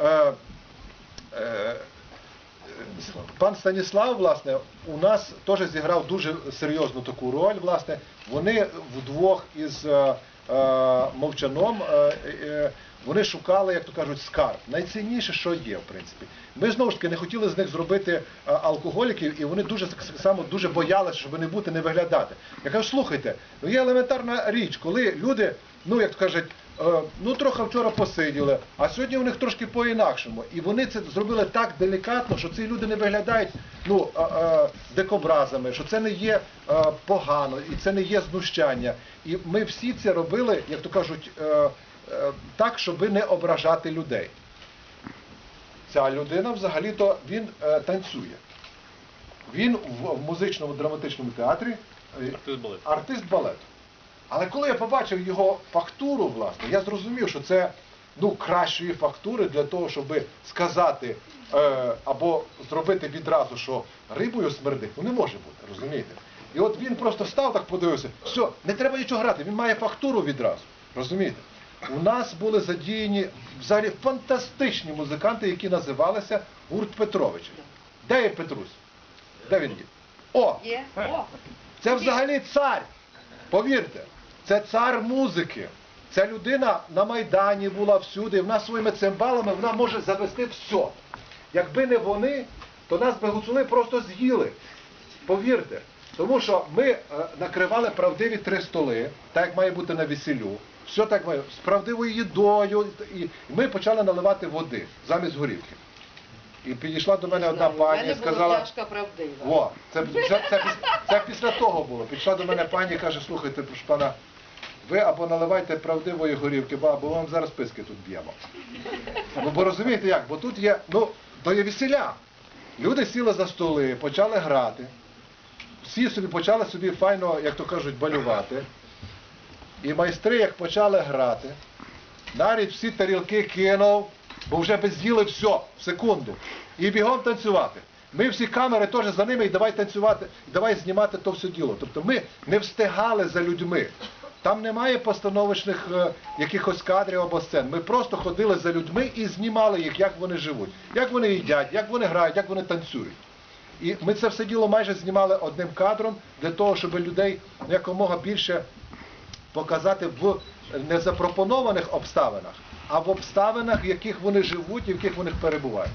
е, е, пан Станіслав, власне, у нас теж зіграв дуже серйозну таку роль. Власне, вони вдвох із е, мовчаном. Вони шукали, як то кажуть, скарб. Найцінніше, що є, в принципі. Ми знову ж таки не хотіли з них зробити е, алкоголіків, і вони дуже само дуже боялися, щоб не бути, не виглядати. Я кажу, слухайте, ну є елементарна річ, коли люди, ну як то кажуть, е, ну трохи вчора посиділи, а сьогодні у них трошки по-інакшому. І вони це зробили так делікатно, що ці люди не виглядають ну, е, дикобразами, що це не є погано, і це не є знущання. І ми всі це робили, як то кажуть, так, щоб не ображати людей. Ця людина взагалі-то він е, танцює. Він в, в музичному драматичному театрі е, Артист балету. артист балету. Але коли я побачив його фактуру, власне, я зрозумів, що це ну, кращої фактури для того, щоб сказати е, або зробити відразу, що рибою смердить, ну не може бути, розумієте? І от він просто став так подивився, все, не треба нічого грати, він має фактуру відразу. Розумієте? У нас були задіяні взагалі фантастичні музиканти, які називалися гурт Петровича. Де є Петрусь? Де він є? О! Є. О, Це взагалі цар. Повірте, це цар музики. Ця людина на Майдані була всюди, вона своїми цимбалами вона може завести все. Якби не вони, то нас би гуцули просто з'їли. Повірте. Тому що ми е, накривали правдиві три столи, так як має бути на весіллю. Все так має, з правдивою їдою. І ми почали наливати води замість горілки. І підійшла до мене одна пані і сказала. О, це, це, це, це після того було. Підійшла до мене пані і каже, слухайте, прошу пана, ви або наливайте правдивої горівки, або вам зараз писки тут б'ємо. Ну, бо розумієте як, бо тут є, ну, то є весіля. Люди сіли за столи, почали грати. Всі собі почали собі файно, як то кажуть, балювати. І майстри, як почали грати, навіть всі тарілки кинув, бо вже би з'їли все в секунду. І бігом танцювати. Ми всі камери теж за ними і давай танцювати, і давай знімати то все діло. Тобто ми не встигали за людьми. Там немає постановочних е, якихось кадрів або сцен. Ми просто ходили за людьми і знімали їх, як вони живуть, як вони їдять, як вони грають, як вони танцюють. І ми це все діло майже знімали одним кадром для того, щоб людей якомога більше показати в незапропонованих обставинах, а в обставинах, в яких вони живуть і в яких вони перебувають.